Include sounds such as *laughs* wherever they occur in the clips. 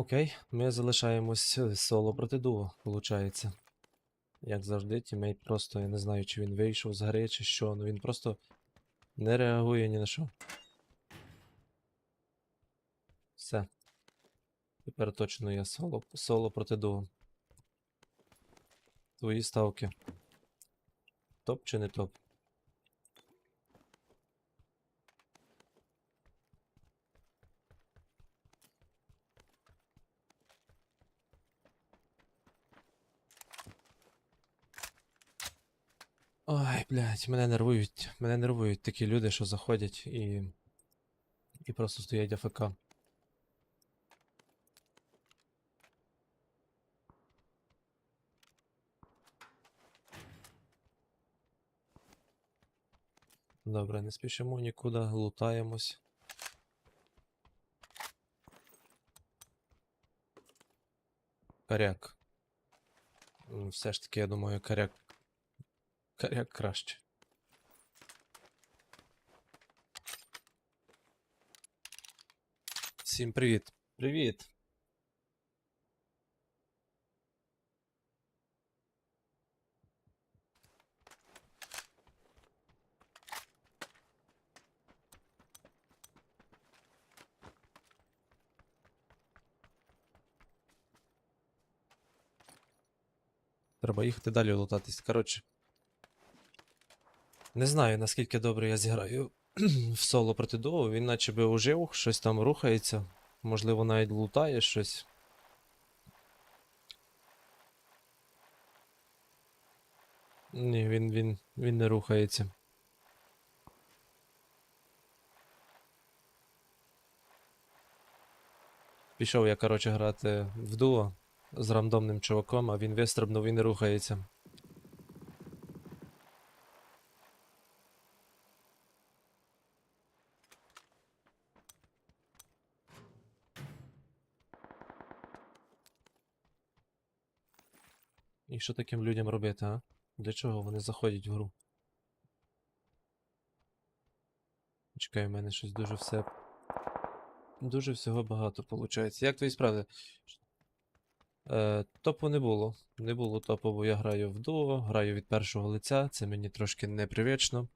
Окей, ми залишаємось е, соло проти дуо, виходить. Як завжди, тімейт просто, я не знаю, чи він вийшов з гри, чи що, ну він просто не реагує ні на що. Все. Тепер точно я соло, соло проти дуо. Твої ставки. Топ чи не топ? Ой, блядь, мене нервують. Мене нервують такі люди, що заходять і. І просто стоять АФК. Добре, не спішимо нікуди, лутаємось. Коряк. Все ж таки, я думаю, коряк. Коряк краще. Всім привіт. Привіт. Треба їхати далі лутатись. Коротше. Не знаю, наскільки добре я зіграю *clears throat* в соло проти дуо. Він наче би ожив, щось там рухається. Можливо, навіть лутає щось. Ні, він, він, він не рухається. Пішов я, коротше, грати в дуо з рандомним чуваком, а він вистрибнув і не рухається. І що таким людям робити, а? Для чого вони заходять в гру? Чекай, у мене щось дуже все. Дуже всього багато виходить. Як твої справи? Е, топу не було. Не було топу, бо я граю в дуо, граю від першого лиця, це мені трошки непривично.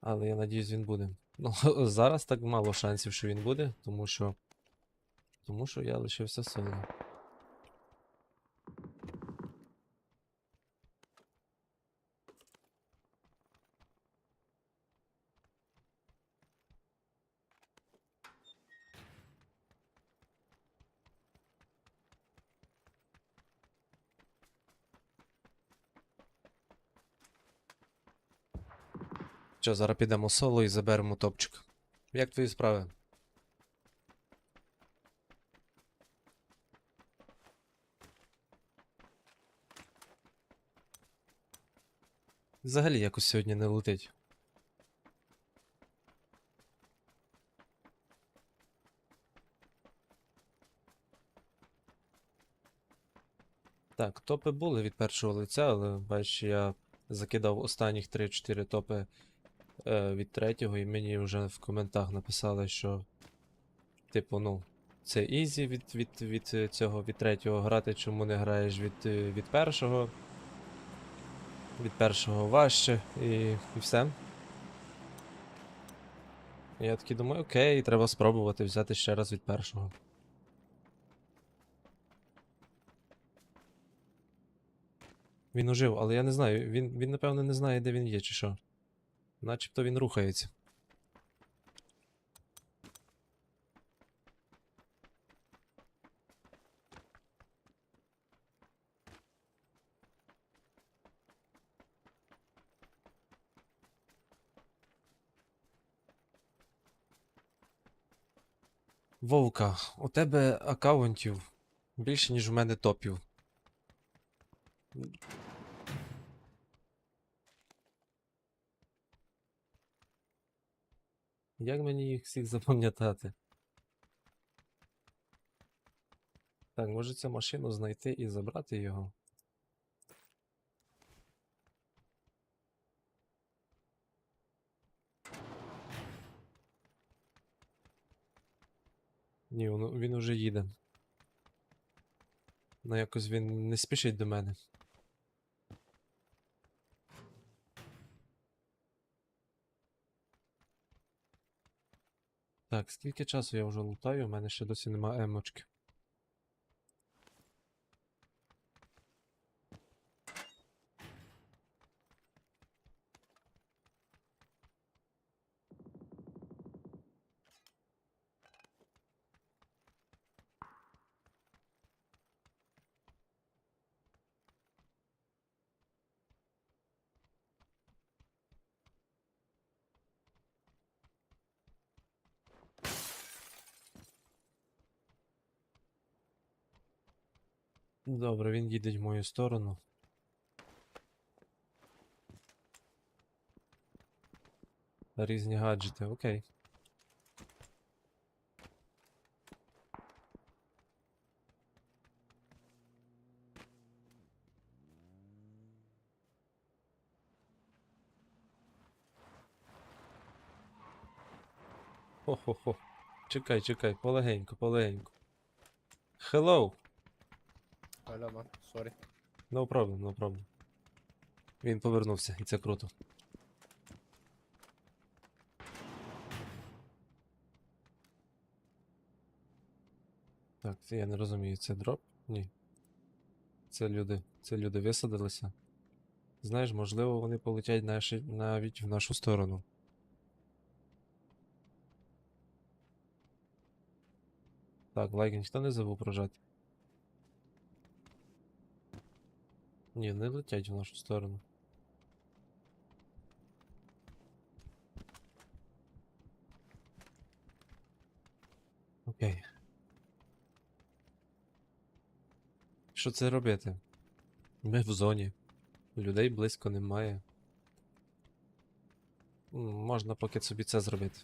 Але я надіюсь, він буде. Ну, *laughs* зараз так мало шансів, що він буде, тому що. Тому що я лишився соло. Що, зараз підемо соло і заберемо топчик. Як твої справи? Взагалі якось сьогодні не летить. Так, топи були від першого лиця, але бачиш, я закидав останніх 3-4 топи від третього, і мені вже в коментах написали, що, типу, ну, це ізі від, від, від е, цього від третього грати, чому не граєш від, е, від першого. Від першого важче і, і все. Я такий думаю, окей, треба спробувати взяти ще раз від першого. Він ужив, але я не знаю, він, він напевно не знає, де він є, чи що. Начебто він рухається. Вовка, у тебе аккаунтів більше, ніж у мене топів. Як мені їх всіх запам'ятати? Так, може цю машину знайти і забрати його? Ні, він, уже їде. Ну якось він не спішить до мене. Так, скільки часу я вже лутаю, у мене ще досі нема емочки. Добре, він їде в мою сторону. Різні гаджети, окей. Хо-хо-хо. Чекай, чекай, полегенько, полегенько. Hello! Алло, ман, сорі. No problem, no problem. Він повернувся, і це круто. Так, я не розумію, це дроп? Ні. Це люди. Це люди висадилися. Знаєш, можливо, вони полетять наші, навіть в нашу сторону. Так, лайк ніхто не забув прожати. Ні, не летять в нашу сторону. Окей. Що це робити? Ми в зоні. Людей близько немає. Можна поки собі це зробити.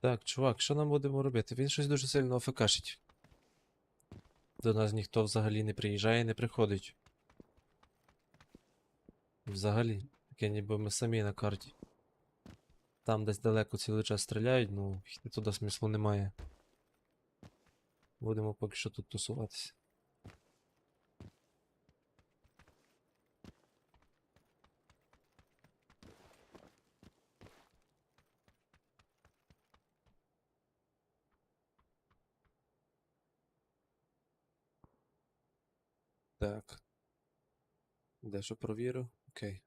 Так, чувак, що нам будемо робити? Він щось дуже сильно офекашить. До нас ніхто взагалі не приїжджає, і не приходить. Взагалі. Таке ніби ми самі на карті. Там десь далеко цілий час стріляють, ну, туди смислу немає. Будемо поки що тут тусуватися. Так. Дещо провірю. Окей.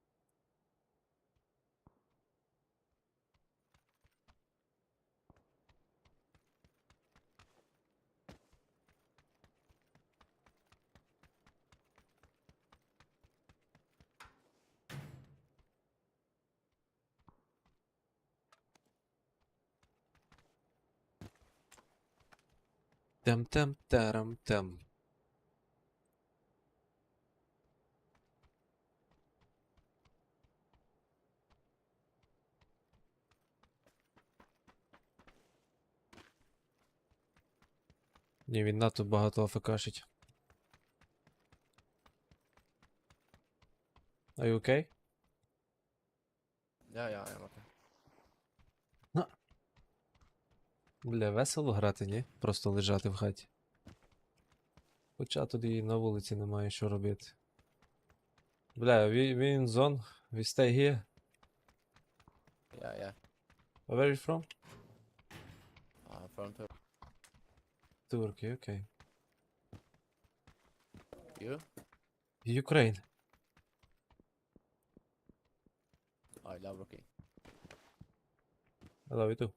Тем-тем-терам-тем. Ні, він надто багато АФКшить. Are you okay? Я, я, я, мати. Бля, весело грати, ні? Просто лежати в хаті. Хоча тоді на вулиці немає що робити. Бля, we, we in zone, we stay here. Я, я. Where are you from? А, from Turkey, окей. you? Ukraine. I love Rocky. I love you too.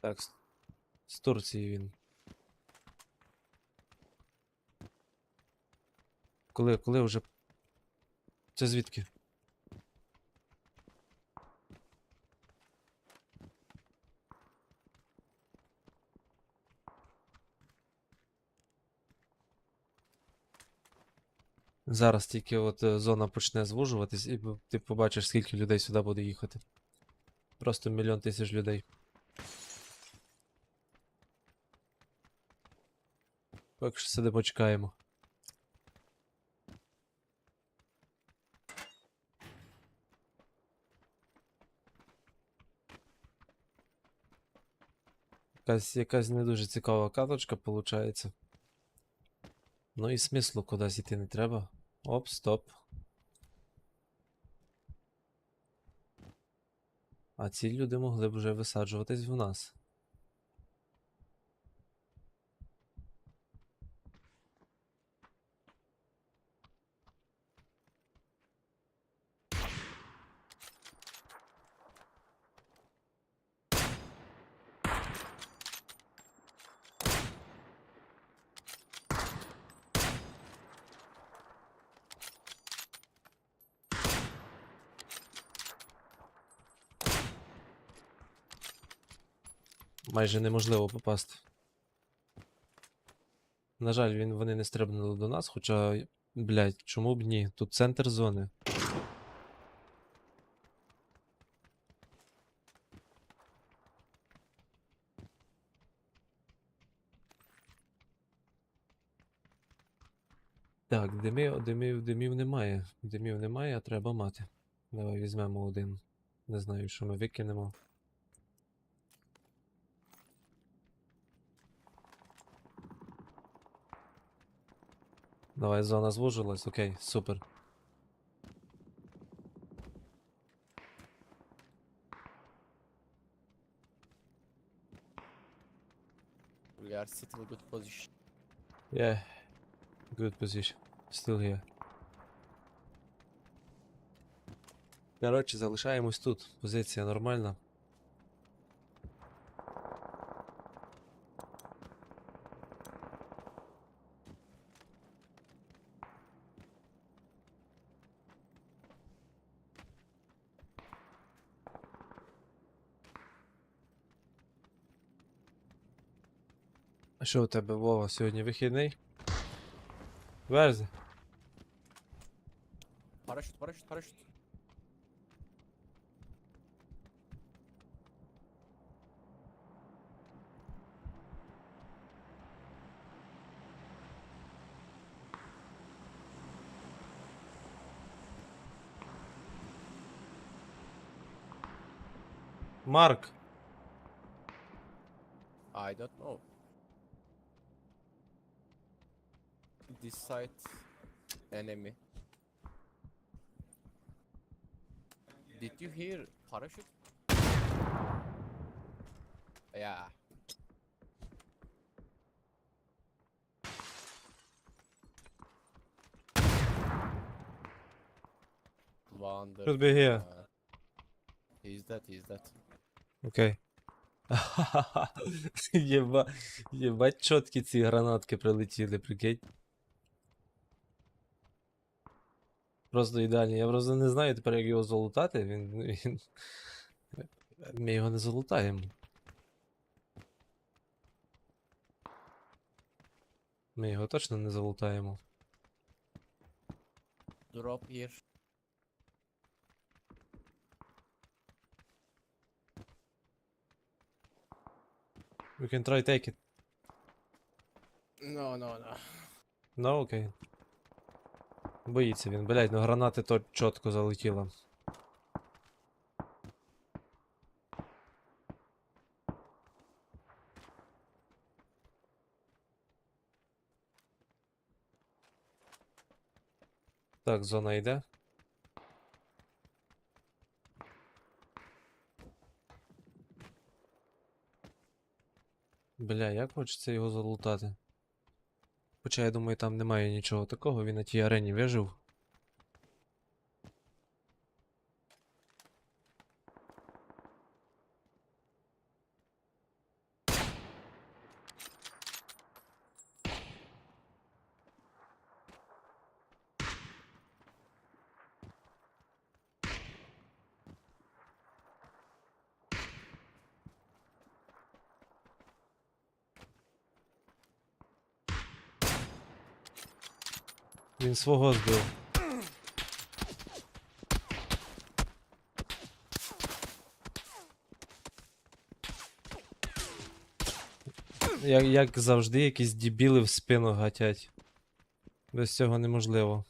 Так, з, з Турції він. Коли, коли вже. Це звідки? Зараз тільки от е, зона почне звужуватись, і ти побачиш, скільки людей сюди буде їхати. Просто мільйон тисяч людей. Поки що сидимо, чекаємо. Якась, якась не дуже цікава каточка виходить. Ну і смислу кудись йти не треба. Оп, стоп. А ці люди могли б вже висаджуватись в нас. Майже неможливо попасти. На жаль, він, вони не стрибнули до нас, хоча, блядь, чому б ні? Тут центр зони. Так, димів, димів, димів немає. Димів немає, а треба мати. Давай візьмемо один. Не знаю, що ми викинемо. Давай, зона звужилась, окей, супер. We are still in good position. Yeah, good position. Still here. Коротше, залишаємось тут. Позиція нормальна. Що у тебе, Вова, сьогодні вихідний? Верзи. Парашют, парашют, парашют. Марк. I don't know. This side enemy. Did you hear parachute? Yeah. Wonderful. Should be here. man. He's dead, he's dead. Окей. *laughs* Єба... Єбать чіткі ці гранатки прилетіли, прикинь. Просто ідеальні. Я просто не знаю тепер, як його залутати. Він. він... Ми його не залутаємо. Ми його точно не залутаємо. Drop here. We can try take it. No, no, no. Ну окей. Боїться він, блядь, ну гранати то чітко залетіло. Так, зона йде. Бля, як хочеться його залутати. Хоча я думаю, там немає нічого такого, він на тій арені вижив. Він свого збив. Як, як завжди, якісь дебіли в спину гатять. Без цього неможливо.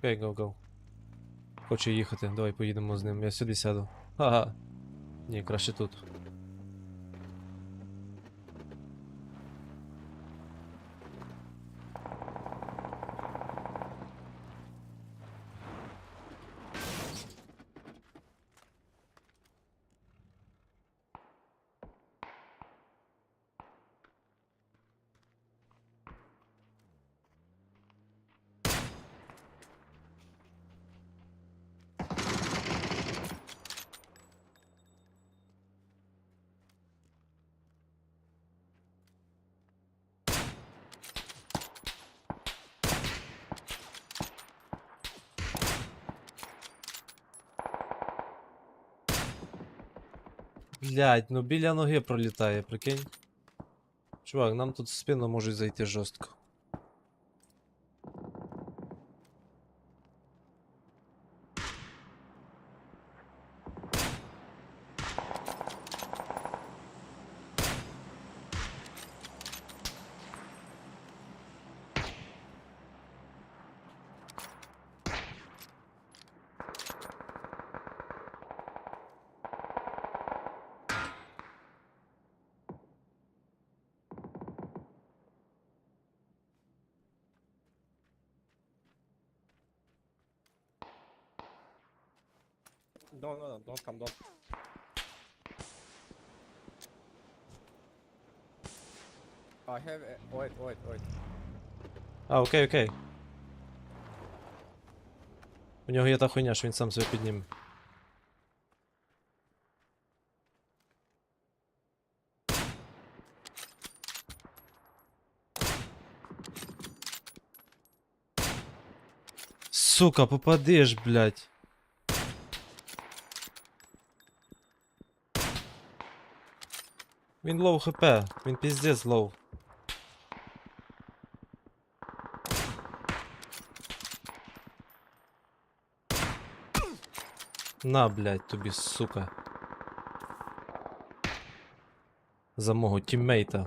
Окей, go, go. Хочу їхати, давай поїдемо з ним. Я сюди сяду. Ага. Ні, краще тут. Блядь, ну біля ноги пролітає, прикинь. Чувак, нам тут в спину можуть зайти жорстко. No, no, no, don't come. I have. A... Wait, wait, wait. А, окей, окей. У нього є та хуйня, що він сам себе підніме. Сука, попадеш, блядь. Він лоу хп, він піздець лоу. На, блядь, тобі, сука. За мого тіммейта.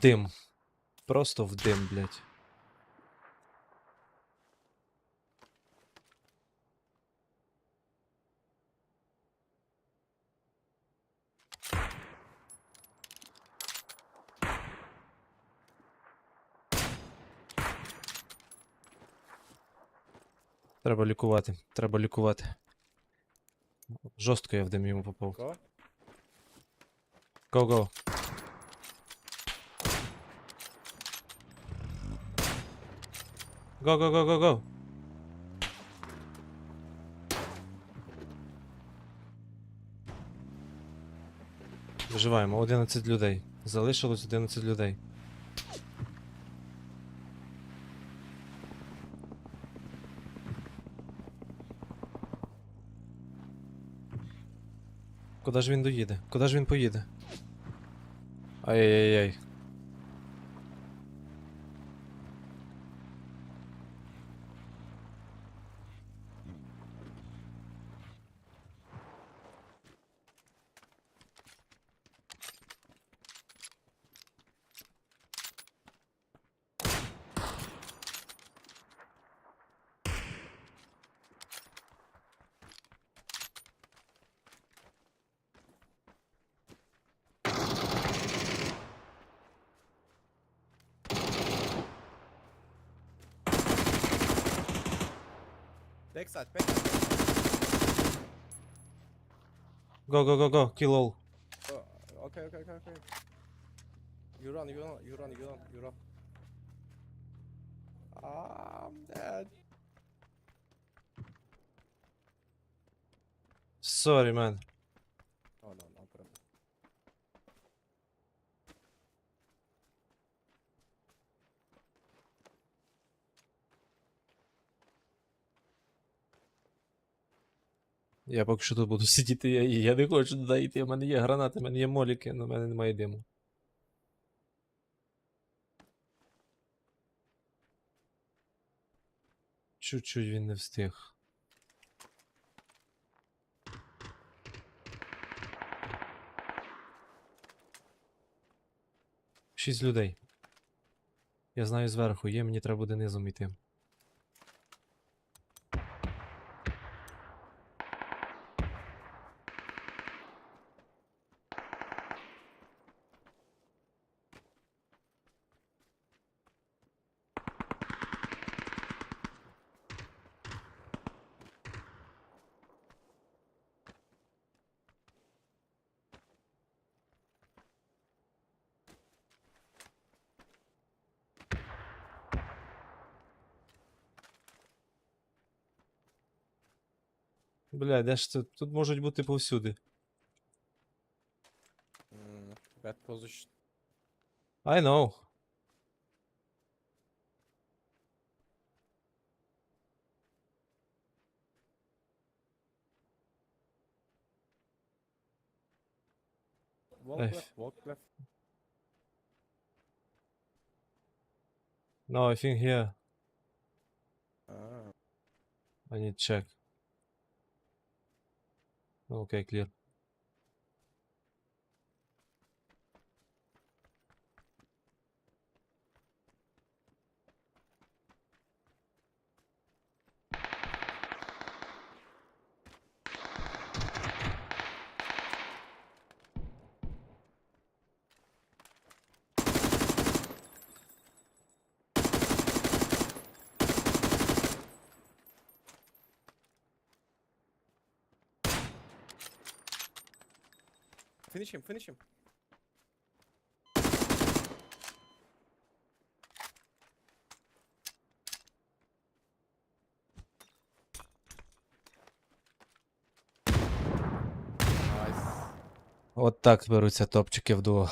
Дим. Просто в дим, блядь. Треба лікувати, треба лікувати. Жорстко я в дим йому попав. Go. Го-го. Го-го-го-го-го. Виживаємо 11 людей. Залишилось 11 людей. Куди ж він доїде? Куди ж він поїде? Ай-яй-яй. Backside, backside. Go, go, go, go, kill all. Oh, okay, okay, okay, okay. You run, you run, you run, you run, you run. Ah, I'm dead. Sorry, man. Я поки що тут буду *laughs* сидіти, я, я не хочу туди йти, у мене є гранати, у мене є моліки, але в мене немає диму. Чуть-чуть він не встиг. Шість людей. Я знаю зверху, є, мені треба буде низом йти. Бля, де ж це? Тут можуть бути повсюди. Mm, bad position. I know. Walk Ech. left, walk left. No, I think here. Ah. I need check. Okay, clear. Finish him, finish him. От так беруться топчики в дуо.